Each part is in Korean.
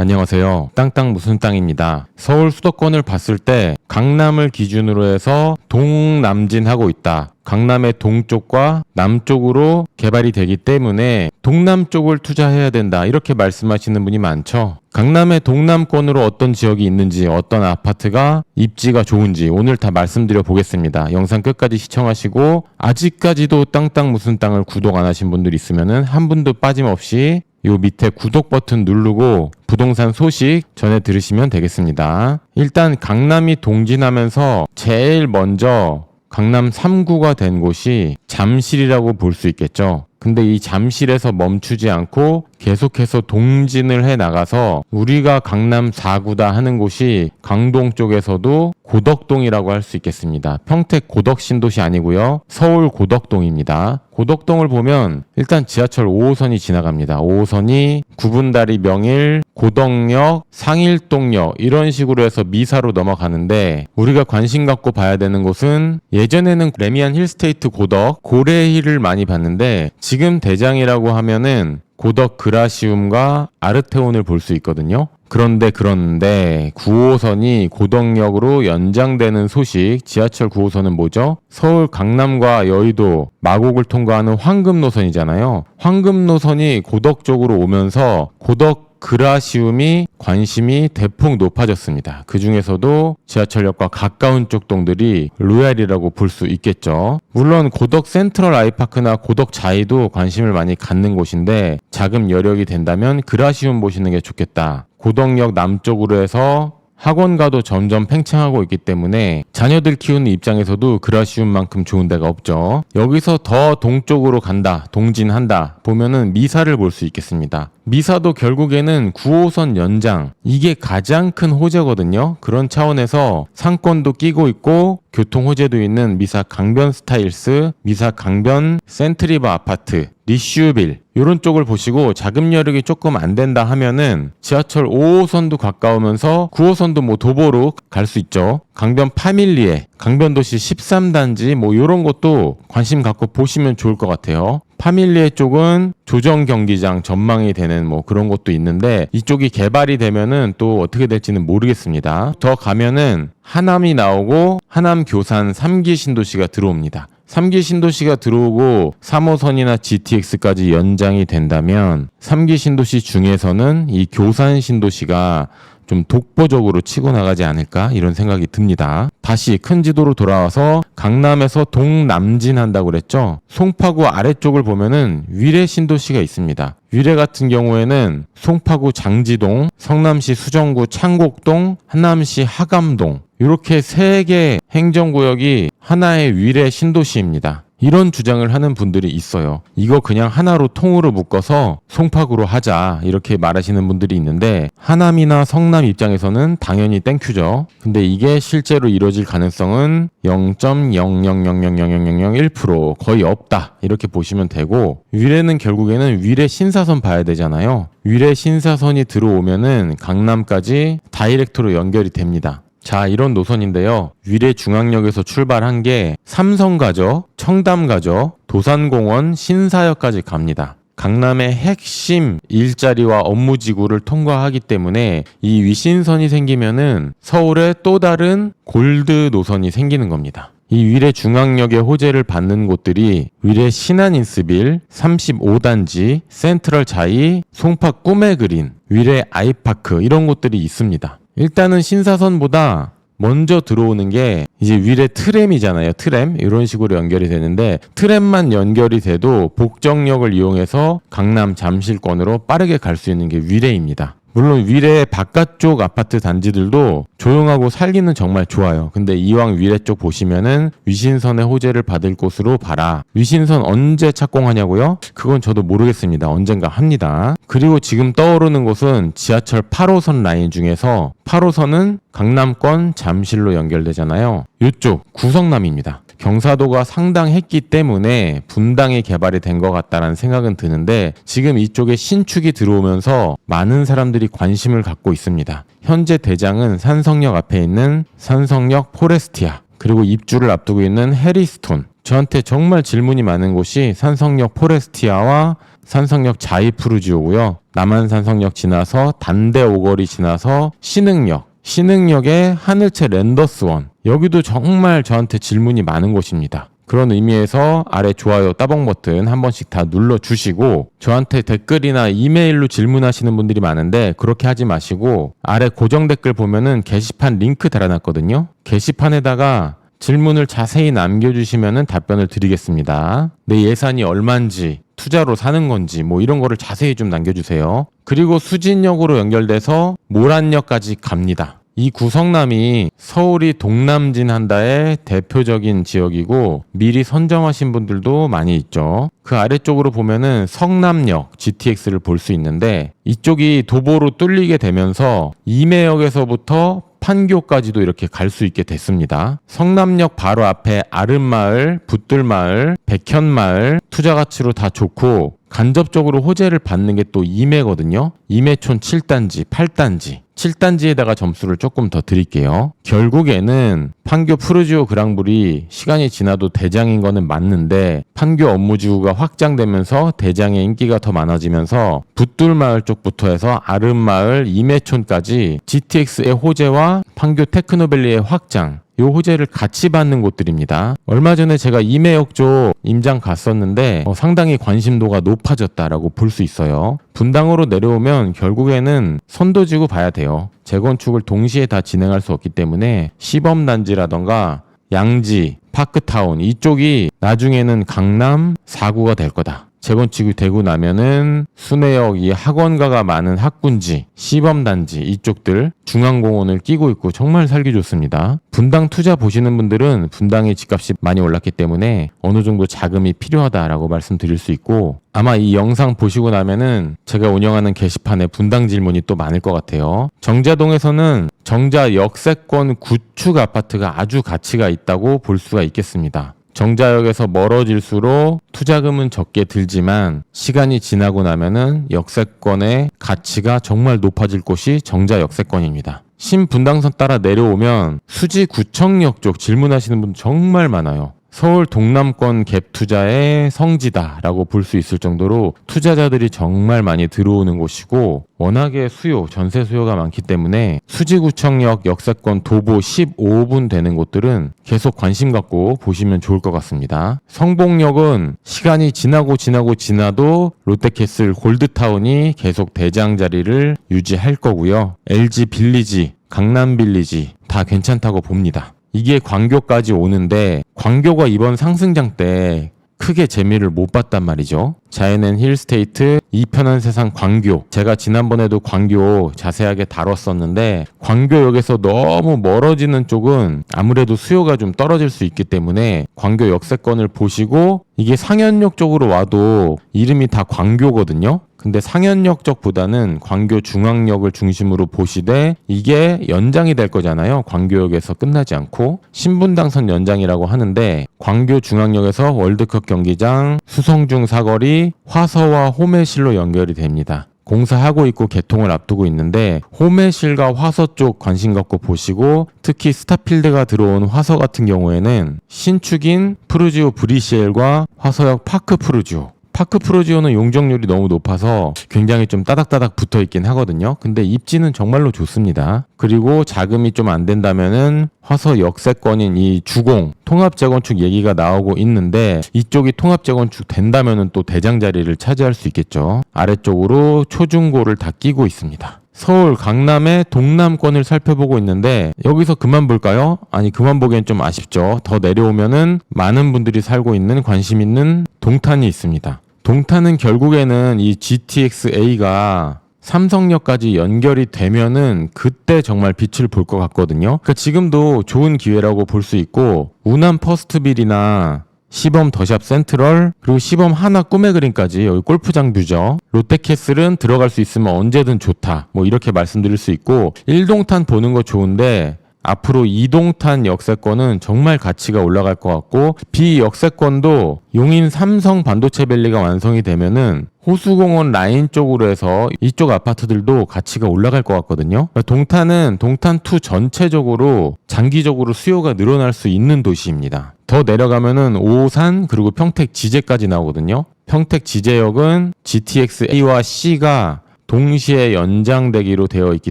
안녕하세요. 땅땅 무슨 땅입니다. 서울 수도권을 봤을 때 강남을 기준으로 해서 동남진하고 있다. 강남의 동쪽과 남쪽으로 개발이 되기 때문에 동남 쪽을 투자해야 된다. 이렇게 말씀하시는 분이 많죠. 강남의 동남권으로 어떤 지역이 있는지, 어떤 아파트가 입지가 좋은지 오늘 다 말씀드려 보겠습니다. 영상 끝까지 시청하시고 아직까지도 땅땅 무슨 땅을 구독 안 하신 분들 있으면은 한 분도 빠짐없이 요 밑에 구독 버튼 누르고 부동산 소식 전해 들으시면 되겠습니다. 일단 강남이 동진하면서 제일 먼저 강남 3구가 된 곳이 잠실이라고 볼 수 있겠죠. 근데 이 잠실에서 멈추지 않고 계속해서 동진을 해 나가서 우리가 강남 4구다 하는 곳이 강동 쪽에서도 고덕동이라고 할 수 있겠습니다. 평택 고덕 신도시 아니고요. 서울 고덕동입니다. 고덕동을 보면 일단 지하철 5호선이 지나갑니다. 5호선이 구분다리 명일, 고덕역, 상일동역 이런 식으로 해서 미사로 넘어가는데 우리가 관심 갖고 봐야 되는 곳은 예전에는 레미안 힐스테이트 고덕, 고래힐을 많이 봤는데 지금 대장이라고 하면은 고덕 그라시움과 아르테온을 볼 수 있거든요. 그런데 그런데 9호선이 고덕역으로 연장되는 소식 지하철 9호선은 뭐죠? 서울 강남과 여의도 마곡을 통과하는 황금 노선이잖아요. 황금 노선이 고덕 쪽으로 오면서 고덕 그라시움이 관심이 대폭 높아졌습니다. 그 중에서도 지하철역과 가까운 쪽 동들이 로얄이라고 볼 수 있겠죠. 물론 고덕 센트럴 아이파크나 고덕 자이도 관심을 많이 갖는 곳인데 자금 여력이 된다면 그라시움 보시는 게 좋겠다. 고덕역 남쪽으로 해서 학원가도 점점 팽창하고 있기 때문에 자녀들 키우는 입장에서도 그라시움만큼 좋은 데가 없죠. 여기서 더 동쪽으로 간다, 동진한다 보면은 미사를 볼 수 있겠습니다. 미사도 결국에는 9호선 연장 이게 가장 큰 호재거든요. 그런 차원에서 상권도 끼고 있고 교통 호재도 있는 미사 강변 스타일스, 미사 강변 센트리버 아파트, 리슈빌 이런 쪽을 보시고 자금 여력이 조금 안 된다 하면은 지하철 5호선도 가까우면서 9호선도 뭐 도보로 갈 수 있죠. 강변 파밀리에 강변도시 13단지 뭐 이런 것도 관심 갖고 보시면 좋을 것 같아요. 파밀리에 쪽은 조정 경기장 전망이 되는 뭐 그런 것도 있는데 이쪽이 개발이 되면은 또 어떻게 될지는 모르겠습니다. 더 가면은 하남이 나오고 하남 교산 3기 신도시가 들어옵니다. 3기 신도시가 들어오고 3호선이나 GTX까지 연장이 된다면 3기 신도시 중에서는 이 교산 신도시가 좀 독보적으로 치고 나가지 않을까 이런 생각이 듭니다. 다시 큰 지도로 돌아와서 강남에서 동남진 한다고 그랬죠. 송파구 아래쪽을 보면은 위례 신도시가 있습니다. 위례 같은 경우에는 송파구 장지동, 성남시 수정구 창곡동, 하남시 하감동 이렇게 세 개 행정구역이 하나의 위례 신도시입니다. 이런 주장을 하는 분들이 있어요. 이거 그냥 하나로 통으로 묶어서 송파구로 하자 이렇게 말하시는 분들이 있는데 하남이나 성남 입장에서는 당연히 땡큐죠. 근데 이게 실제로 이루어질 가능성은 0.000000001% 거의 없다 이렇게 보시면 되고 위례는 결국에는 위례 신사선 봐야 되잖아요. 위례 신사선이 들어오면은 강남까지 다이렉트로 연결이 됩니다. 자, 이런 노선인데요. 위례 중앙역에서 출발한 게 삼성 가죠, 청담 가죠, 도산공원, 신사역까지 갑니다. 강남의 핵심 일자리와 업무 지구를 통과하기 때문에 이 위신선이 생기면은 서울에 또 다른 골드 노선이 생기는 겁니다. 이 위례 중앙역의 호재를 받는 곳들이 위례 신한인스빌, 35단지, 센트럴 자이, 송파 꿈의 그린, 위례 아이파크 이런 곳들이 있습니다. 일단은 신사선보다 먼저 들어오는 게 이제 위례 트램이잖아요. 트램 이런 식으로 연결이 되는데 트램만 연결이 돼도 복정역을 이용해서 강남 잠실권으로 빠르게 갈 수 있는 게 위례입니다. 물론 위례 바깥쪽 아파트 단지들도 조용하고 살기는 정말 좋아요. 근데 이왕 위례 쪽 보시면은 위신선의 호재를 받을 곳으로 봐라. 위신선 언제 착공하냐고요? 그건 저도 모르겠습니다. 언젠가 합니다. 그리고 지금 떠오르는 곳은 지하철 8호선 라인 중에서 8호선은 강남권 잠실로 연결되잖아요. 이쪽 구성남입니다. 경사도가 상당했기 때문에 분당이 개발이 된 것 같다라는 생각은 드는데 지금 이쪽에 신축이 들어오면서 많은 사람들이 관심을 갖고 있습니다. 현재 대장은 산성역 앞에 있는 산성역 포레스티아 그리고 입주를 앞두고 있는 해리스톤 저한테 정말 질문이 많은 곳이 산성역 포레스티아와 산성역 자이푸르지오고요. 남한산성역 지나서 단대 오거리 지나서 신흥역, 신흥역의 하늘채 랜더스원. 여기도 정말 저한테 질문이 많은 곳입니다. 그런 의미에서 아래 좋아요 따봉 버튼 한 번씩 다 눌러 주시고 저한테 댓글이나 이메일로 질문하시는 분들이 많은데 그렇게 하지 마시고 아래 고정 댓글 보면은 게시판 링크 달아놨거든요. 게시판에다가 질문을 자세히 남겨주시면 답변을 드리겠습니다. 내 예산이 얼마인지, 투자로 사는 건지, 뭐 이런 거를 자세히 좀 남겨주세요. 그리고 수진역으로 연결돼서 모란역까지 갑니다. 이 구성남이 서울이 동남진 한다의 대표적인 지역이고 미리 선점하신 분들도 많이 있죠. 그 아래쪽으로 보면은 성남역 GTX를 볼 수 있는데 이쪽이 도보로 뚫리게 되면서 임해역에서부터 판교까지도 이렇게 갈 수 있게 됐습니다. 성남역 바로 앞에 아름마을, 붙들마을, 백현마을 투자 가치로 다 좋고 간접적으로 호재를 받는 게 또 임해거든요. 임해촌 7단지, 8단지. 7단지에다가 점수를 조금 더 드릴게요. 결국에는 판교 푸르지오 그랑블이 시간이 지나도 대장인 거는 맞는데 판교 업무지구가 확장되면서 대장의 인기가 더 많아지면서 붓둘마을 쪽부터 해서 아름마을, 임해촌까지 GTX의 호재와 판교 테크노밸리의 확장 요 호재를 같이 받는 곳들입니다. 얼마 전에 제가 임해역 쪽 임장 갔었는데 어, 상당히 관심도가 높아졌다라고 볼 수 있어요. 분당으로 내려오면 결국에는 선도지구 봐야 돼요. 재건축을 동시에 다 진행할 수 없기 때문에 시범단지라던가 양지, 파크타운 이쪽이 나중에는 강남 4구가 될 거다. 재건축이 되고 나면은 순회역 이 학원가가 많은 학군지, 시범단지 이쪽들 중앙공원을 끼고 있고 정말 살기 좋습니다. 분당 투자 보시는 분들은 분당의 집값이 많이 올랐기 때문에 어느 정도 자금이 필요하다라고 말씀드릴 수 있고 아마 이 영상 보시고 나면은 제가 운영하는 게시판에 분당 질문이 또 많을 것 같아요. 정자동에서는 정자 역세권 구축 아파트가 아주 가치가 있다고 볼 수가 있겠습니다. 정자역에서 멀어질수록 투자금은 적게 들지만 시간이 지나고 나면은 역세권의 가치가 정말 높아질 곳이 정자 역세권입니다. 신분당선 따라 내려오면 수지 구청역 쪽 질문하시는 분 정말 많아요. 서울 동남권 갭 투자의 성지다라고 볼 수 있을 정도로 투자자들이 정말 많이 들어오는 곳이고 워낙에 수요, 전세 수요가 많기 때문에 수지구청역 역세권 도보 15분 되는 곳들은 계속 관심 갖고 보시면 좋을 것 같습니다. 성봉역은 시간이 지나고 지나고 지나도 롯데캐슬 골드타운이 계속 대장 자리를 유지할 거고요. LG 빌리지, 강남 빌리지 다 괜찮다고 봅니다. 이게 광교까지 오는데 광교가 이번 상승장 때 크게 재미를 못 봤단 말이죠. 자연엔 힐스테이트, 이 편한 세상 광교. 제가 지난번에도 광교 자세하게 다뤘었는데 광교역에서 너무 멀어지는 쪽은 아무래도 수요가 좀 떨어질 수 있기 때문에 광교 역세권을 보시고 이게 상현역 쪽으로 와도 이름이 다 광교거든요. 근데 상현역 쪽보다는 광교 중앙역을 중심으로 보시되 이게 연장이 될 거잖아요. 광교역에서 끝나지 않고 신분당선 연장이라고 하는데 광교 중앙역에서 월드컵 경기장 수성중 사거리 화서와 호매실로 연결이 됩니다. 공사하고 있고 개통을 앞두고 있는데 호매실과 화서 쪽 관심 갖고 보시고 특히 스타필드가 들어온 화서 같은 경우에는 신축인 프루지오 브리시엘과 화서역 파크 프루지오 파크 프로지오는 용적률이 너무 높아서 굉장히 좀 따닥따닥 붙어 있긴 하거든요. 근데 입지는 정말로 좋습니다. 그리고 자금이 좀 안 된다면은 화서 역세권인 이 주공 통합 재건축 얘기가 나오고 있는데 이쪽이 통합 재건축 된다면은 또 대장 자리를 차지할 수 있겠죠. 아래쪽으로 초중고를 다 끼고 있습니다. 서울 강남의 동남권을 살펴보고 있는데 여기서 그만 볼까요? 아니 그만 보기엔 좀 아쉽죠. 더 내려오면은 많은 분들이 살고 있는 관심 있는 동탄이 있습니다. 동탄은 결국에는 이 GTX-A가 삼성역까지 연결이 되면은 그때 정말 빛을 볼 것 같거든요. 그러니까 지금도 좋은 기회라고 볼 수 있고 우남 퍼스트빌이나 시범 더샵 센트럴 그리고 시범 하나 꿈의 그림까지 여기 골프장 뷰죠. 롯데캐슬은 들어갈 수 있으면 언제든 좋다. 뭐 이렇게 말씀드릴 수 있고 1동탄 보는 거 좋은데 앞으로 이동탄 역세권은 정말 가치가 올라갈 것 같고 비역세권도 용인 삼성 반도체 밸리가 완성이 되면은 호수공원 라인 쪽으로 해서 이쪽 아파트들도 가치가 올라갈 것 같거든요. 그러니까 동탄은 동탄2 전체적으로 장기적으로 수요가 늘어날 수 있는 도시입니다. 더 내려가면은 오산 그리고 평택 지제까지 나오거든요. 평택 지제역은 GTX A와 C가 동시에 연장되기로 되어 있기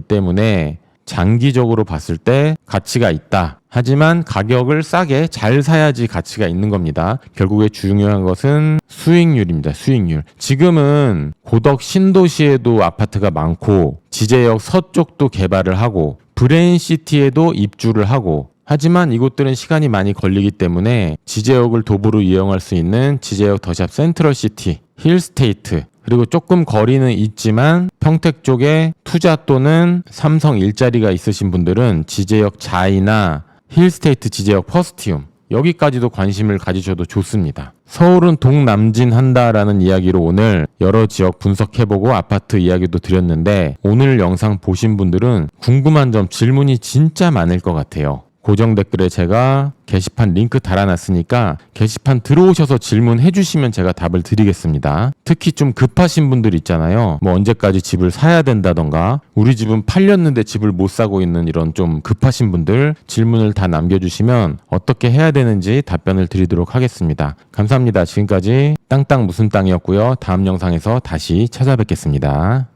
때문에 장기적으로 봤을 때 가치가 있다. 하지만 가격을 싸게 잘 사야지 가치가 있는 겁니다. 결국에 중요한 것은 수익률입니다. 수익률. 지금은 고덕 신도시에도 아파트가 많고 지제역 서쪽도 개발을 하고 브레인시티에도 입주를 하고 하지만 이곳들은 시간이 많이 걸리기 때문에 지제역을 도보로 이용할 수 있는 지제역 더샵 센트럴시티, 힐스테이트, 그리고 조금 거리는 있지만 평택 쪽에 투자 또는 삼성 일자리가 있으신 분들은 지제역 자이나 힐스테이트 지제역 퍼스티움 여기까지도 관심을 가지셔도 좋습니다. 서울은 동남진 한다라는 이야기로 오늘 여러 지역 분석해보고 아파트 이야기도 드렸는데 오늘 영상 보신 분들은 궁금한 점 질문이 진짜 많을 것 같아요. 고정 댓글에 제가 게시판 링크 달아놨으니까 게시판 들어오셔서 질문해 주시면 제가 답을 드리겠습니다. 특히 좀 급하신 분들 있잖아요. 뭐 언제까지 집을 사야 된다던가 우리 집은 팔렸는데 집을 못 사고 있는 이런 좀 급하신 분들 질문을 다 남겨주시면 어떻게 해야 되는지 답변을 드리도록 하겠습니다. 감사합니다. 지금까지 땅땅 무슨 땅이었고요. 다음 영상에서 다시 찾아뵙겠습니다.